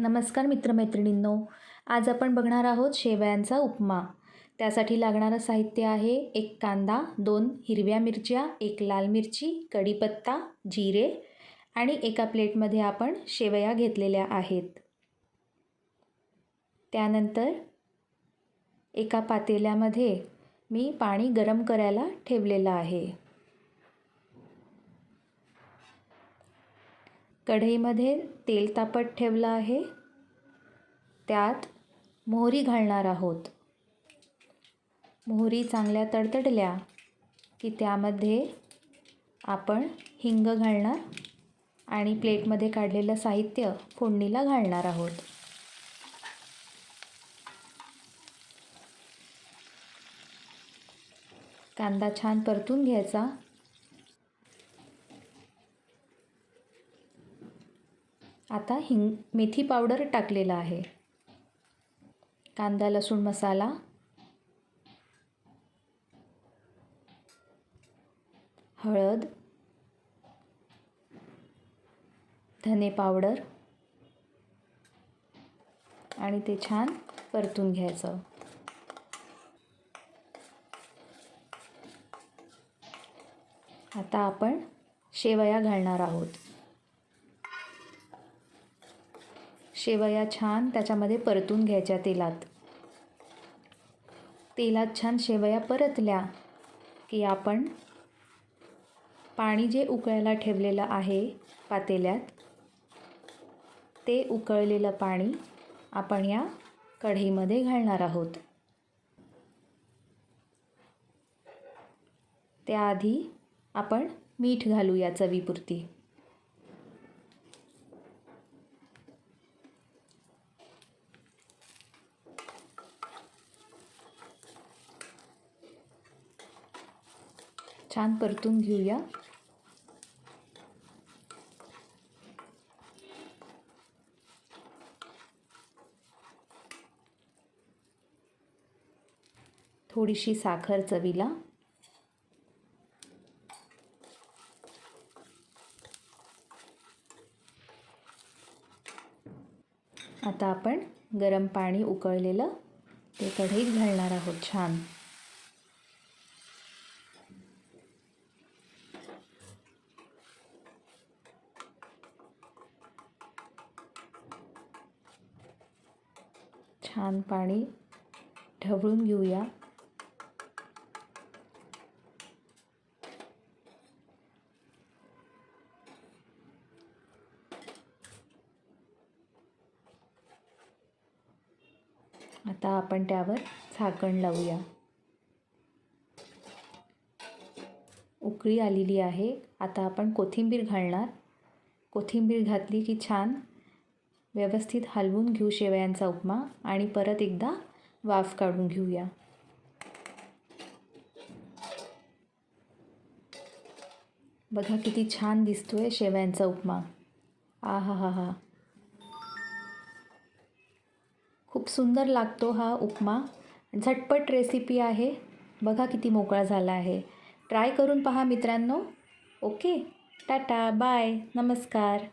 नमस्कार मित्रमैत्रिणींनो आज आपण बघणार आहोत शेवयांचा उपमा. त्यासाठी लागणारं साहित्य आहे एक कांदा दोन हिरव्या मिरच्या एक लाल मिरची कढीपत्ता जिरे आणि एका प्लेटमध्ये आपण शेवया घेतलेल्या आहेत. त्यानंतर एका पातेल्यामध्ये मी पाणी गरम करायला ठेवलेलं आहे. कढईमध्ये तेल तापत ठेवलं आहे. त्यात मोहरी घालणार आहोत. मोहरी चांगल्या तडतडल्या की त्यामध्ये आपण हिंग घालणार आणि प्लेटमध्ये काढलेलं साहित्य फोडणीला घालणार आहोत. कांदा छान परतून घ्यायचा. आता हिंग मेथी पावडर टाकलेला आहे. कांदा लसूण मसाला. हळद. धने पावडर. आणि ते छान परतून घ्यायचं. आता आपण शेवया घालणार आहोत. शेवया छान त्याच्यामध्ये परतून घ्यायच्या तेलात. तेलात छान शेवया परतल्या की आपण पाणी जे उकळायला ठेवलेलं आहे पातेल्यात ते उकळलेलं पाणी आपण या कढईमध्ये घालणार आहोत. त्याआधी आपण मीठ घालूया चवीपुरती. छान परतून घेऊया. थोडीशी साखर चवीला. आता आपण गरम पाणी उकळलेलं ते कढईत घालणार आहोत छान. छान पाणी ढवळून घेऊया. आता आपण त्यावर झाकण लावूया. उकळी आलेली आहे. आता आपण कोथिंबीर घालणार. कोथिंबीर घातली की छान व्यवस्थित हलवून घेऊ शेवयांचा उपमा आणि परत एकदा वाफ काढून घेऊया. बघा किती छान दिसतोय शेवयांचा उपमा. आ हा हा हा खूप सुंदर लागतो हा उपमा. झटपट रेसिपी आहे. बघा किती मोकळा झाला आहे. ट्राय करून पहा मित्रांनो. ओके टाटा बाय नमस्कार.